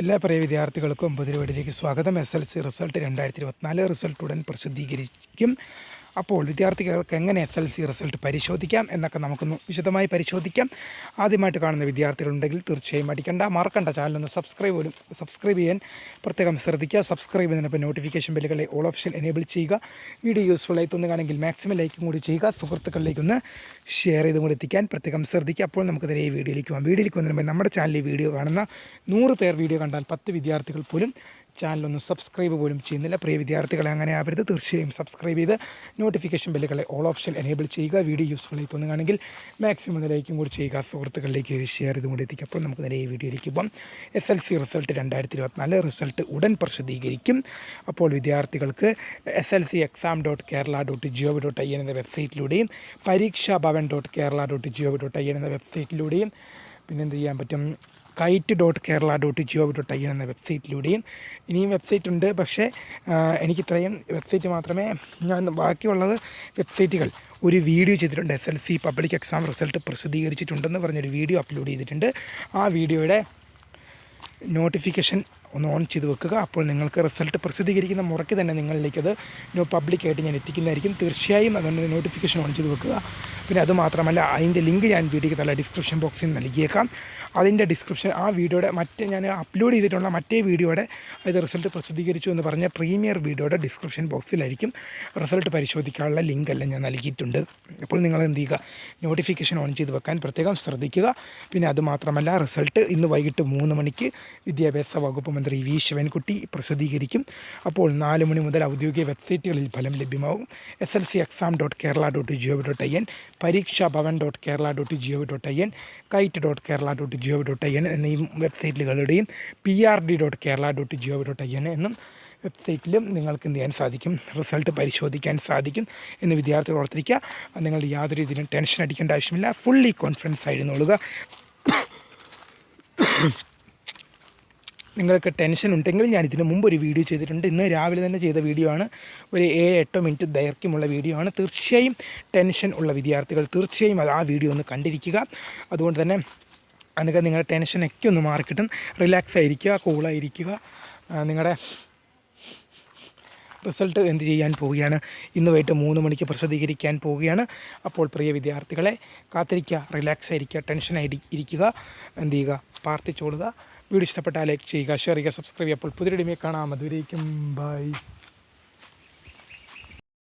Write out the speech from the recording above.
എല്ലാ പ്രിയ വിദ്യാർത്ഥികൾക്കും പുതിയ പുതിരവീടിലേക്ക് സ്വാഗതം. എസ് എൽ സി റിസൾട്ട് രണ്ടായിരത്തി ഇരുപത്തിനാല് റിസൾട്ട് ഉടൻ പ്രസിദ്ധീകരിക്കും. അപ്പോൾ വിദ്യാർത്ഥികൾക്ക് എങ്ങനെ എസ് എൽ സി റിസൾട്ട് പരിശോധിക്കാം എന്നൊക്കെ നമുക്കൊന്ന് വിശദമായി പരിശോധിക്കാം. ആദ്യമായിട്ട് കാണുന്ന വിദ്യാർത്ഥികളുണ്ടെങ്കിൽ തീർച്ചയായും അടിക്കണ്ട മറക്കണ്ട. ചാനലൊന്ന് സബ്സ്ക്രൈബ് പോലും സബ്സ്ക്രൈബ് ചെയ്യാൻ പ്രത്യേകം ശ്രദ്ധിക്കുക. സബ്സ്ക്രൈബ് ചെയ്യുന്നതിനൊപ്പം നോട്ടിഫിക്കേഷൻ ബെല്ലുകളെ ഓൾ ഓപ്ഷൻ എനേബിൾ ചെയ്യുക. വീഡിയോ യൂസ്ഫുൾ ആയി തോന്നുകയാണെങ്കിൽ മാക്സിമം ലൈക്കും കൂടി ചെയ്യുക. സുഹൃത്തുക്കളിലേക്കൊന്ന് ഷെയർ ചെയ്തും കൂടി എത്തിക്കാൻ പ്രത്യേകം ശ്രദ്ധിക്കുക. അപ്പോൾ നമുക്ക് നേരെ ഈ വീഡിയോയിലേക്ക് പോകാം. വീഡിയോയിലേക്ക് മുമ്പ് നമ്മുടെ ചാനലിൽ വീഡിയോ കാണുന്ന നൂറ് പേർ വീഡിയോ കണ്ടാൽ പത്ത് വിദ്യാർത്ഥികൾ പോലും ചാനലൊന്നും സബ്സ്ക്രൈബ് പോലും ചെയ്യുന്നില്ല. പ്രിയ വിദ്യാർത്ഥികളെ അങ്ങനെ ആവരുത്. തീർച്ചയായും സബ്സ്ക്രൈബ് ചെയ്ത് നോട്ടിഫിക്കേഷൻ ബെല്ലുകളെ ഓൾ ഓപ്ഷൻ എനേബിൾ ചെയ്യുക. വീഡിയോ യൂസ്ഫുൾ ആയി തോന്നുകയാണെങ്കിൽ മാക്സിമം ലൈക്കും കൂടി ചെയ്യുക. സുഹൃത്തുക്കളിലേക്ക് ഷെയർ ചെയ്തും കൂടി എത്തിക്കുക അപ്പോൾ നമുക്ക് നേരെ ഈ വീഡിയോയിലേക്ക് പോകാം. എസ് എൽ സി റിസൾട്ട് രണ്ടായിരത്തി ഇരുപത്തിനാല് റിസൾട്ട് ഉടൻ പ്രസിദ്ധീകരിക്കും. അപ്പോൾ വിദ്യാർത്ഥികൾക്ക് S L C exam dot Kerala dot G O V dot I N എന്ന വെബ്സൈറ്റിലൂടെയും Pareeksha Bhavan dot Kerala dot G O V dot I N എന്ന വെബ്സൈറ്റിലൂടെയും പിന്നെന്ത് ചെയ്യാൻ പറ്റും? Kite dot Kerala dot G O V dot I N എന്ന വെബ്സൈറ്റിലൂടെയും ഇനിയും website ഉണ്ട്. പക്ഷേ എനിക്കിത്രയും വെബ്സൈറ്റ് മാത്രമേ ഞാൻ ബാക്കിയുള്ളത് വെബ്സൈറ്റുകൾ ഒരു വീഡിയോ ചെയ്തിട്ടുണ്ട്. S L C public exam result പ്രസിദ്ധീകരിച്ചിട്ടുണ്ടെന്ന് പറഞ്ഞൊരു വീഡിയോ അപ്ലോഡ് ചെയ്തിട്ടുണ്ട്. ആ വീഡിയോയുടെ നോട്ടിഫിക്കേഷൻ ഒന്ന് ഓൺ ചെയ്ത് വെക്കുക. അപ്പോൾ നിങ്ങൾക്ക് റിസൾട്ട് പ്രസിദ്ധീകരിക്കുന്ന മുറയ്ക്ക് തന്നെ നിങ്ങളിലേക്ക് അത് പബ്ലിക്കായിട്ട് ഞാൻ എത്തിക്കുന്നതായിരിക്കും. തീർച്ചയായും അതുകൊണ്ട് നോട്ടിഫിക്കേഷൻ ഓൺ ചെയ്ത് വെക്കുക. പിന്നെ അതുമാത്രമല്ല അതിന്റെ ലിങ്ക് ഞാൻ വീഡിയോക്ക് തല ഡിസ്ക്രിപ്ഷൻ ബോക്സിൽ നൽകിയേക്കാം. അതിന്റെ ഡിസ്ക്രിപ്ഷൻ ആ വീഡിയോയുടെ മറ്റേ ഞാൻ അപ്ലോഡ് ചെയ്തിട്ടുള്ള മറ്റേ വീഡിയോയുടെ ഇത് റിസൾട്ട് പ്രസിദ്ധീകരിച്ചു എന്ന് പറഞ്ഞ പ്രീമിയർ വീഡിയോയുടെ ഡിസ്ക്രിപ്ഷൻ ബോക്സിലായിരിക്കും റിസൾട്ട് പരിശോധിക്കാനുള്ള ലിങ്ക് എല്ലാം ഞാൻ നൽകിയിട്ടുണ്ട്. അപ്പോൾ നിങ്ങൾ എന്ത് ചെയ്യുക? നോട്ടിഫിക്കേഷൻ ഓൺ ചെയ്ത് വെക്കാൻ പ്രത്യേകം ശ്രദ്ധിക്കുക. പിന്നെ അതുമാത്രമല്ല റിസൾട്ട് ഇന്ന് വൈകിട്ട് മൂന്ന് മണിക്ക് വിദ്യാഭ്യാസ വകുപ്പ് മന്ത്രി വി ശിവൻകുട്ടി പ്രസിദ്ധീകരിക്കും. അപ്പോൾ നാല് മണി മുതൽ ഔദ്യോഗിക വെബ്സൈറ്റുകളിൽ ഫലം ലഭ്യമാകും S L C exam dot Kerala dot G dot I N Pareeksha Bhavan dot Kerala dot G O dot I N kite dot Kerala dot G O dot I N എന്നീ വെബ്സൈറ്റുകളുടെയും P R D dot Kerala dot G O dot I N എന്നും വെബ്സൈറ്റിലും നിങ്ങൾക്ക് എന്ത് ചെയ്യാൻ സാധിക്കും result പരിശോധിക്കാൻ സാധിക്കും എന്ന് വിദ്യാർത്ഥികൾ ഓർത്തിരിക്കുക. നിങ്ങൾ യാതൊരു രീതിയിലും ടെൻഷൻ അടിക്കേണ്ട ആവശ്യമില്ല. ഫുള്ളി കോൺഫിഡൻസ് ആയിരുന്നുള്ളുക നിങ്ങൾക്ക് ടെൻഷൻ ഉണ്ടെങ്കിൽ ഞാൻ ഇതിന് മുമ്പ് ഒരു വീഡിയോ ചെയ്തിട്ടുണ്ട്. ഇന്ന് രാവിലെ തന്നെ ചെയ്ത വീഡിയോ ആണ്. ഒരു ഏഴ് എട്ടോ മിനിറ്റ് ദൈർഘ്യമുള്ള വീഡിയോ ആണ്. തീർച്ചയായും ടെൻഷൻ ഉള്ള വിദ്യാർത്ഥികൾ തീർച്ചയായും അത് ആ വീഡിയോ ഒന്ന് കണ്ടിരിക്കുക. അതുകൊണ്ട് തന്നെ അതിനൊക്കെ നിങ്ങളുടെ ടെൻഷനൊക്കെ ഒന്ന് മാറിക്കിട്ടും റിലാക്സ് ആയിരിക്കുക കൂളായിരിക്കുക നിങ്ങളുടെ റിസൾട്ട് എന്ത് ചെയ്യാൻ പോവുകയാണ്? ഇന്ന് വൈകിട്ട് മൂന്ന് മണിക്ക് പ്രസിദ്ധീകരിക്കാൻ പോവുകയാണ്. അപ്പോൾ പ്രിയ വിദ്യാർത്ഥികളെ കാത്തിരിക്കുക റിലാക്സ് ആയിരിക്കുക ടെൻഷനായി ഇരിക്കുക. എന്ത് ചെയ്യുക? പ്രാർത്ഥിച്ചോളുക വീഡിയോ ഇഷ്ടപ്പെട്ടാൽ ലൈക്ക് ചെയ്യുക ഷെയർ ചെയ്യുക സബ്സ്ക്രൈബ് ചെയ്യുക. അപ്പോൾ പുതിയ കാണാം. അതുവരേക്കും ബൈ.